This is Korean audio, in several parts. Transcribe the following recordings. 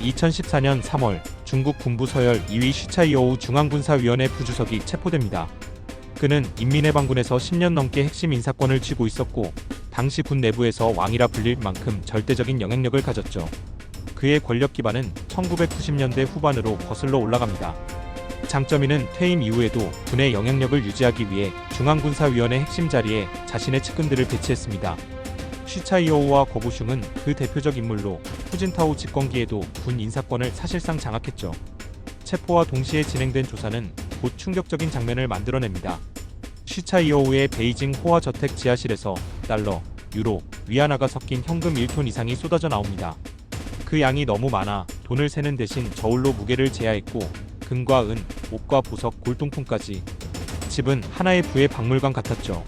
2014년 3월 중국 군부 서열 2위 쉬차이오우 중앙군사위원회 부주석이 체포됩니다. 그는 인민해방군에서 10년 넘게 핵심 인사권을 쥐고 있었고 당시 군 내부에서 왕이라 불릴 만큼 절대적인 영향력을 가졌죠. 그의 권력 기반은 1990년대 후반으로 거슬러 올라갑니다. 장점이는 퇴임 이후에도 군의 영향력을 유지하기 위해 중앙군사위원회 핵심 자리에 자신의 측근들을 배치했습니다. 쉬차이오우와 거부슝은 그 대표적 인물로 후진타오 집권기에도 군 인사권을 사실상 장악했죠. 체포와 동시에 진행된 조사는 곧 충격적인 장면을 만들어냅니다. 쉬차이오우의 베이징 호화 저택 지하실에서 달러, 유로, 위안화가 섞인 현금 1톤 이상이 쏟아져 나옵니다. 그 양이 너무 많아 돈을 세는 대신 저울로 무게를 재야했고 금과 은, 옷과 보석, 골동품까지 집은 하나의 부의 박물관 같았죠.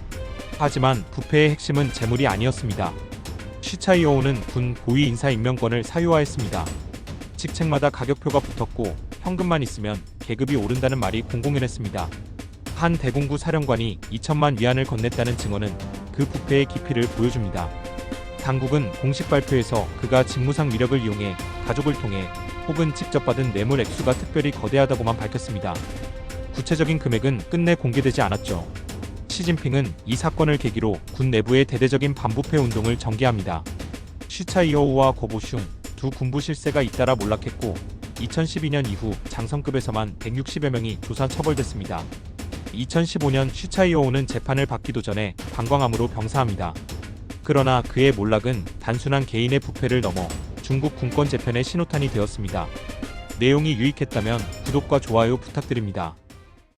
하지만 부패의 핵심은 재물이 아니었습니다. 쉬차이오우는 군 고위 인사 임명권을 사유화했습니다. 직책마다 가격표가 붙었고 현금만 있으면 계급이 오른다는 말이 공공연했습니다. 한 대공구 사령관이 2천만 위안을 건넸다는 증언은 그 부패의 깊이를 보여줍니다. 당국은 공식 발표에서 그가 직무상 위력을 이용해 가족을 통해 혹은 직접 받은 뇌물 액수가 특별히 거대하다고만 밝혔습니다. 구체적인 금액은 끝내 공개되지 않았죠. 시진핑은 이 사건을 계기로 군 내부의 대대적인 반부패 운동을 전개합니다. 쉬차이오우와 고보슝 두 군부 실세가 잇따라 몰락했고 2012년 이후 장성급에서만 160여 명이 조사 처벌됐습니다. 2015년 쉬차이오우는 재판을 받기도 전에 방광암으로 병사합니다. 그러나 그의 몰락은 단순한 개인의 부패를 넘어 중국 군권 재편의 신호탄이 되었습니다. 내용이 유익했다면 구독과 좋아요 부탁드립니다.